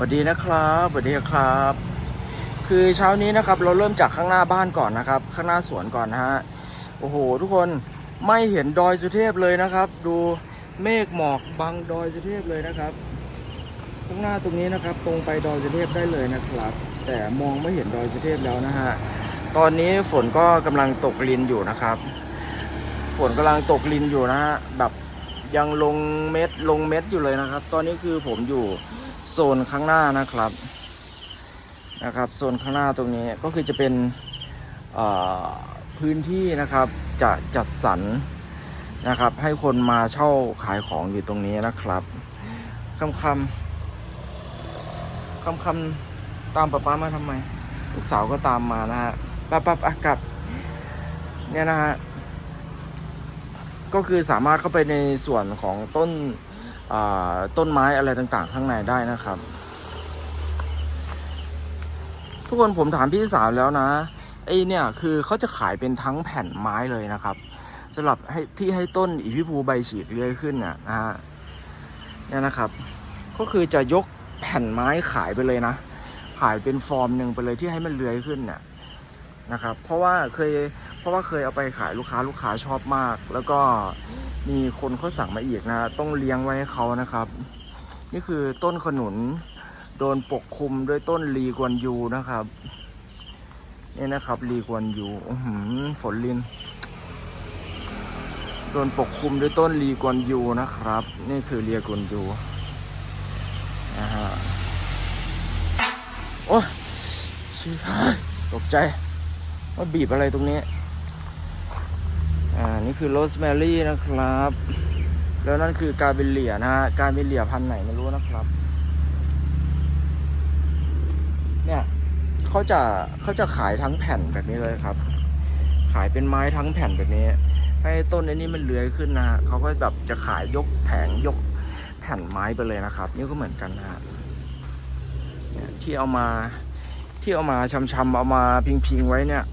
สวัสดีนะครับสวัสดีครับ คือเช้านี้นะครับเราเริ่มจากข้างหน้าบ้านก่อนนะครับ ข้างหน้าสวนก่อนนะฮะโอ้โห ทุกคนไม่เห็นดอยสุเทพเลยนะครับ ดูเมฆหมอกบังดอยสุเทพเลยนะครับ ข้างหน้าตรงนี้นะครับ ตรงไปดอยสุเทพได้เลยนะครับ แต่มองไม่เห็นดอยสุเทพแล้วนะฮะตอนนี้ฝนก็กำลังตกลินอยู่นะครับ ฝนกำลังตกลินอยู่นะฮะแบบ ยังลงเม็ดลงเม็ดอยู่เลยนะครับ ตอนนี้คือผมอยู่โซนข้างหน้านะครับนะครับโซนข้างหน้าตรงนี้ก็คือจะเป็นพื้นที่นะครับจะจัดสรรนะครับ ให้คนมาเช่าขายของอยู่ตรงนี้นะครับคำคำคำคำตามป้าป้ามาทำไม ลูกสาวก็ตามมานะฮะปั๊บปั๊บอะกลับเนี่ยนะฮะ ก็คือสามารถเข้าไปในส่วนของต้นต้นไม้อะไรต่างๆ ข้างในได้นะครับ ทุกคนผมถามพี่สาวแล้วนะไอเนี่ยคือเขาจะขายเป็นทั้งแผ่นไม้เลยนะครับสำหรับให้ที่ให้ต้นอีพิภูใบฉีกเลื้อยขึ้นน่ะนะฮะเนี่ยนะครับ ก็คือจะยกแผ่นไม้ขายไปเลยนะ ขายเป็นฟอร์มหนึ่งไปเลยที่ให้มันเลื้อยขึ้นเนี่ยนะครับ เพราะว่าเคย เพราะว่าเคยเอาไปขายลูกค้าลูกค้าชอบมาก แล้วก็มีคนเขาสั่งมาอีกนะ ต้องเลี้ยงไว้ให้เขานะครับ นี่คือต้นขนุนโดนปกคลุมด้วยต้นลีกวนยูนะครับนี่นะครับลีกวนยูฝนลินโดนปกคลุมด้วยต้นลีกวนยูนะครับ นี่คือเรียกวนยูนะฮะโอ้ชิบหายตกใจว่าบีบอะไรตรงนี้ อ่านี่คือโรสแมรี่นะครับ แล้วนั่นคือกาเบเลียนะฮะกาเบเลียพันไหนไม่รู้นะครับ เนี่ยเขาจะเขาจะขายทั้งแผ่นแบบนี้เลยครับ ขายเป็นไม้ทั้งแผ่นแบบนี้ ให้ต้นอ้นี้มันเลื้อยขึ้นนะฮะเขาก็แบบจะขายยกแผงยกแผ่นไม้ไปเลยนะครับ นี่ก็เหมือนกันนะฮะที่เอามาที่เอามาช้ำๆเอามาพิงๆไว้เนี่ย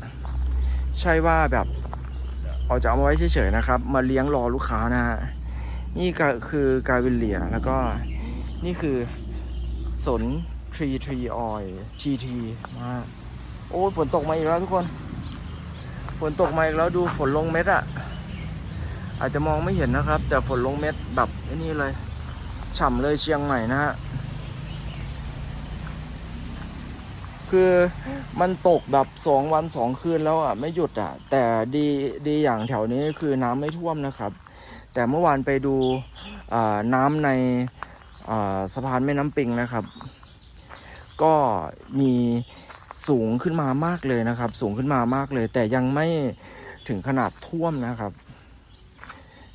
ใช่ว่าแบบ เอาจะเอามาไว้เฉยๆนะครับ มาเลี้ยงรอลูกค้านะฮะนี่ก็คือกาวิเลียแล้วก็นี่คือสนทรีทรีออยทีทีมาโอ้ฝนตกมาอีกแล้วทุกคน ฝนตกมาอีกแล้วดูฝนลงเม็ดอะอาจจะมองไม่เห็นนะครับ แต่ฝนลงเม็ดแบบนี่เลย ฉ่ำเลยเชียงใหม่นะฮะ คือมันตกแบบสองวันสองคืนแล้วอะไม่หยุดอะ แต่ดีดีอย่างแถวนี้คือน้ำไม่ท่วมนะครับ แต่เมื่อวานไปดูน้ำในสะพานแม่น้ำปิงนะครับ ก็มีสูงขึ้นมามากเลยนะครับ สูงขึ้นมามากเลย แต่ยังไม่ถึงขนาดท่วมนะครับ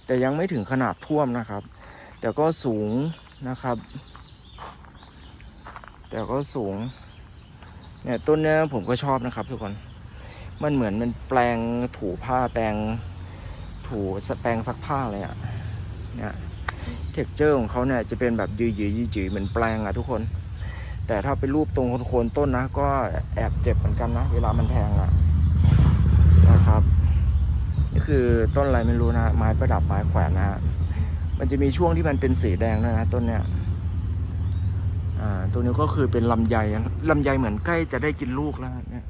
แต่ยังไม่ถึงขนาดท่วมนะครับ แต่ก็สูงนะครับ แต่ก็สูง เนี่ยต้นเนี้ยผมก็ชอบนะครับทุกคน มันเหมือนมันแปลงถูผ้าแปลงถูแปลงซักผ้าเลยอะ่ะเนี่ยเท็กเจอร์ของเขาเนี่ยจะเป็นแบบยืยยืยยืยยืยเหมือนแปลงอะ่ะทุกคน แต่ถ้าไปรูปตรงโคนต้นนะก็แอบเจ็บเหมือนกันนะ เวลามันแทงอะ่ะนะครับนี่คือต้นอะไรไม่รู้นะไม้ประดับไม้แขวนนะฮะมันจะมีช่วงที่มันเป็นสีแดงด้วยนะต้นเนี้ย อ่าตัวนี้ก็คือเป็นลำไยอะลำไยเหมือนใกล้จะได้กินลูกแล้วเนี่ย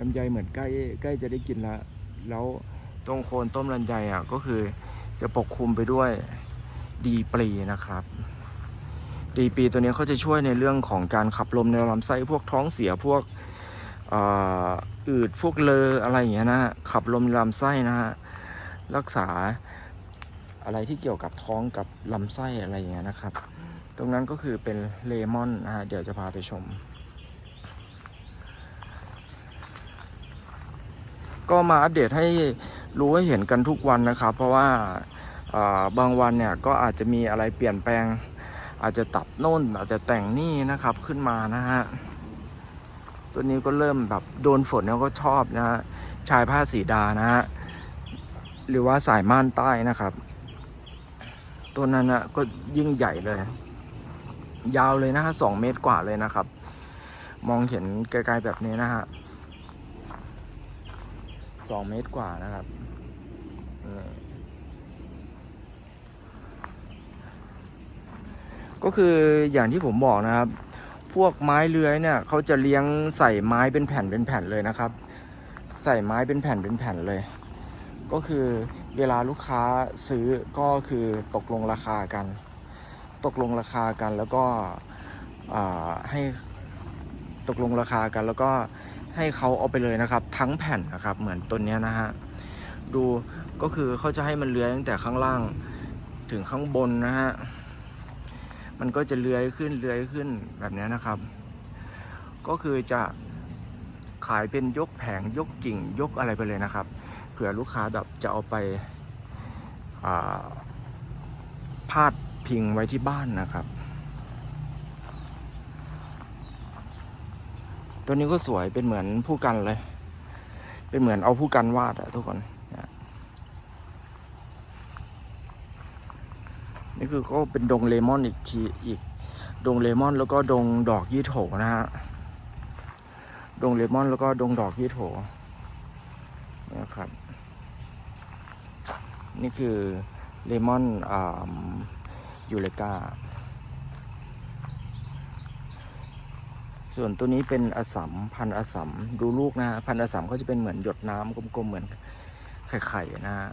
ลำไยเหมือนใกล้ใกล้จะได้กินแล้วแล้วตรงโคนต้นลำไยอะก็คือจะปกคลุมไปด้วยดีปรีนะครับ ดีปรีตัวนี้เขาจะช่วยในเรื่องของการขับลมในลำไส้พวกท้องเสียพวกอืดพวกเลออะไรอย่างเงี้ยนะฮะขับลมในลำไส้นะฮะรักษาอะไรที่เกี่ยวกับท้องกับลำไส้อะไรอย่างเงี้ยนะครับ ตรงนั้นก็คือเป็นเลมอนนะฮะเดี๋ยวจะพาไปชม ก็มาอัปเดตให้รู้ให้เห็นกันทุกวันนะครับ เพราะว่าาบางวันเนี่ยก็อาจจะมีอะไรเปลี่ยนแปลง อาจจะตัดโน่น อาจจะแต่งนี่นะครับขึ้นมานะฮะตัวนี้ก็เริ่มแบบโดนฝนแล้วก็ชอบนะฮะชายผ้าสีดานะฮะหรือว่าสายม่านใต้นะครับ ตัวนั้นนะก็ยิ่งใหญ่เลย ยาวเลยนะฮะสองเมตรกว่าเลยนะครับ มองเห็นไกลๆแบบนี้นะฮะสองเมตรกว่านะครับก็คืออย่างที่ผมบอกนะครับ พวกไม้เลื้อยเนี่ยเขาจะเลี้ยงใส่ไม้เป็นแผ่นเป็นแผ่นเลยนะครับ ใส่ไม้เป็นแผ่นเป็นแผ่นเลย ก็คือเวลาลูกค้าซื้อก็คือตกลงราคากัน ตกลงราคากันแล้วก็ให้ตกลงราคากัน แล้วก็ให้เขาเอาไปเลยนะครับ ทั้งแผ่นนะครับเหมือนตัวเนี้นะฮะดูก็คือเขาจะให้มันเลื้อยตั้งแต่ข้างล่างถึงข้างบนนะฮะมันก็จะเลื้อยขึ้นเลื้อยขึ้นแบบนี้นะครับ ก็คือจะขายเป็นยกแผงยกกิ่งยกอะไรไปเลยนะครับเผื่อลูกค้าแบบจะเอาไปาพาด พิงไว้ที่บ้านนะครับ ตัวนี้ก็สวยเป็นเหมือนผู้กันเลย เป็นเหมือนเอาผู้กันวาดอะทุกคนนะนี่คือก็เป็นดงเลมอนอีกทีอีก ดงเลมอนแล้วก็ดงดอกยี่โถนะฮะดงเลมอนแล้วก็ดงดอกยี่โถนะครับ นี่คือเลมอนอ่า ยูเลกาส่วนตัวนี้เป็นอสัมพันธ์อสัมดูลูกนะฮะพันธ์อสัมเขาจะเป็นเหมือนหยดน้ำกลมๆเหมือนไข่ๆนะฮะ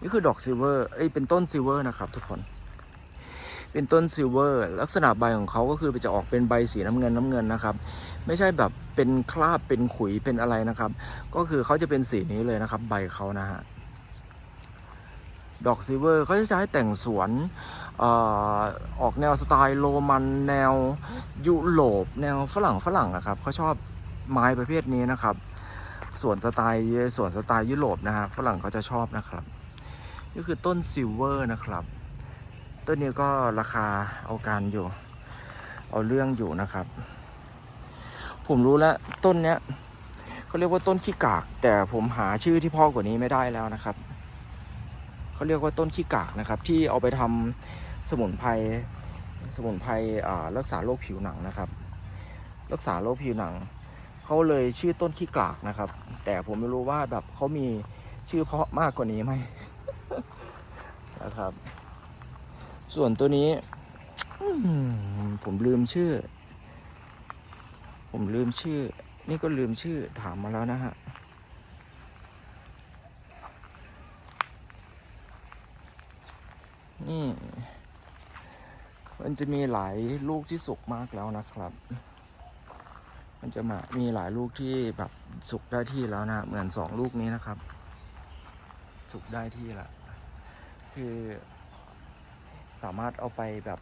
นี่คือดอกซิลเวอร์เอ้ยเป็นต้นซิลเวอร์นะครับทุกคน เป็นต้นซิลเวอร์ลักษณะใบของเขาก็คือจะออกเป็นใบสีน้ำเงินน้ำเงินนะครับ ไม่ใช่แบบเป็นคราบเป็นขุยเป็นอะไรนะครับ ก็คือเขาจะเป็นสีนี้เลยนะครับ ใบเขานะฮะ ดอกซิเวอร์เขาจะใช้แต่งสวนออออกแนวสไตล์โรมันแนวยุโรปแนวฝรั่งฝรั่งอะครับเขาชอบไม้ประเภทนี้นะครับส่วนสไตล์ส่วนสไตล์ยุโรปนะฮะฝรั่งเขาจะชอบนะครับนี่คือต้นซิลเวอร์นะครับต้นนี้ก็ราคาเอาการอยู่ เอาเรื่องอยู่นะครับ ผมรู้แล้วต้นเนี้ยเขาเรียกว่าต้นขี้กาก แต่ผมหาชื่อที่พ่อกว่านี้ไม่ได้แล้วนะครับ เขาเรียกว่าต้นขี้กากนะครับ ที่เอาไปทำสมุนไพรสมุนไพรรักษาโรคผิวหนังนะครับ รักษาโรคผิวหนังเขาเลยชื่อต้นขี้กากนะครับ แต่ผมไม่รู้ว่าแบบเขามีชื่อเพาะมากกว่านี้ไหมนะครับ ส่วนตัวนี้ผมลืมชื่อ ผมลืมชื่อ นี่ก็ลืมชื่อถามมาแล้วนะฮะ นี่มันจะมีหลายลูกที่สุกมากแล้วนะครับ มันจะมามีหลายลูกที่แบบสุกได้ที่แล้วนะ เหมือนสองลูกนี้นะครับ สุกได้ที่ละ คือสามารถเอาไปแบบ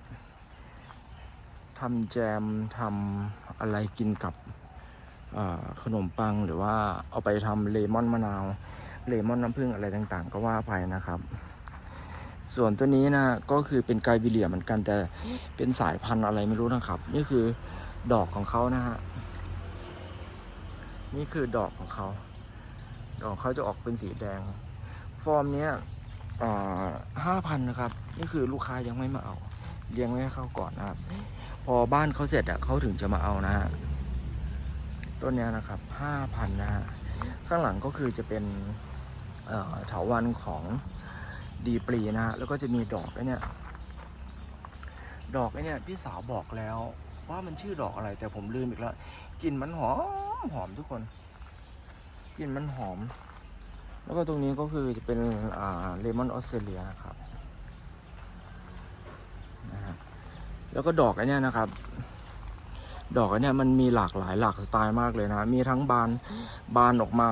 ทำแจมทำอะไรกินกับขนมปังหรือว่าเอาไปทำเลมอนมะนาว เลมอนน้ำผึ้งอะไรต่างๆ ก็ว่าไปนะครับ ส่วนตัวนี้นะก็คือเป็นไกลบิเลียเหมือนกันแต่เป็นสายพันธุ์อะไรไม่รู้นะครับ นี่คือดอกของเขานะฮะนี่คือดอกของเขา ดอกเขาจะออกเป็นสีแดง ฟอร์มเนี้ยห้าพันนะครับ นี่คือลูกค้ายังไม่มาเอาเลี้ยงไว้ให้เขาก่อนนะครับ พอบ้านเขาเสร็จอะเขาถึงจะมาเอานะฮะต้นนี้นะครับห้าพันนะฮะข้างหลังก็คือจะเป็นเถาวันของ ดีปรีนะฮะแล้วก็จะมีดอกไอ้เนี่ยดอกไอ้เนี่ยพี่สาวบอกแล้ว ว่ามันชื่อดอกอะไร แต่ผมลืมอีกแล้วกลิ่นมันหอมหอมทุกคนกลิ่นมันหอม แล้วก็ตรงนี้ก็คือจะเป็นเลมอนออสเตรเลียนะครับนะฮะแล้วก็ดอกไอ้เนี่ยนะครับ ดอกอ้เนี่ยมันมีหลากหลายหลากสไตล์มากเลยนะ มีทั้งบานบานออกมา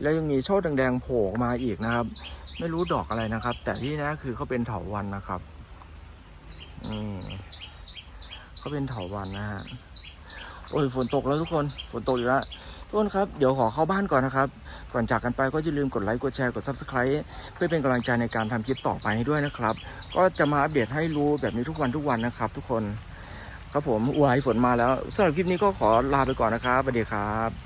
แล้วยังมีช่อแดงๆโผล่ออกมาอีกนะครับ ไม่รู้ดอกอะไรนะครับ แต่ที่แน่คือเขาเป็นเถาวันนะครับนี่เขาเป็นเถาวันนะฮะโอ้ยฝนตกแล้วทุกคนฝนตกอีกแล้วทุกคนครับ เดี๋ยวขอเข้าบ้านก่อนนะครับ ก่อนจากกันไปก็อย่าลืมกดไลค์ กดแชร์ กด Subscribe เพื่อเป็นกำลังใจในการทำคลิปต่อไปให้ด้วยนะครับ ก็จะมาอัปเดตให้รู้แบบนี้ทุกวันทุกวันนะครับ ทุกคน ครับผมอวยฝนมาแล้วสำหรับคลิปนี้ก็ขอลาไปก่อนนะครับสวัสดีครับ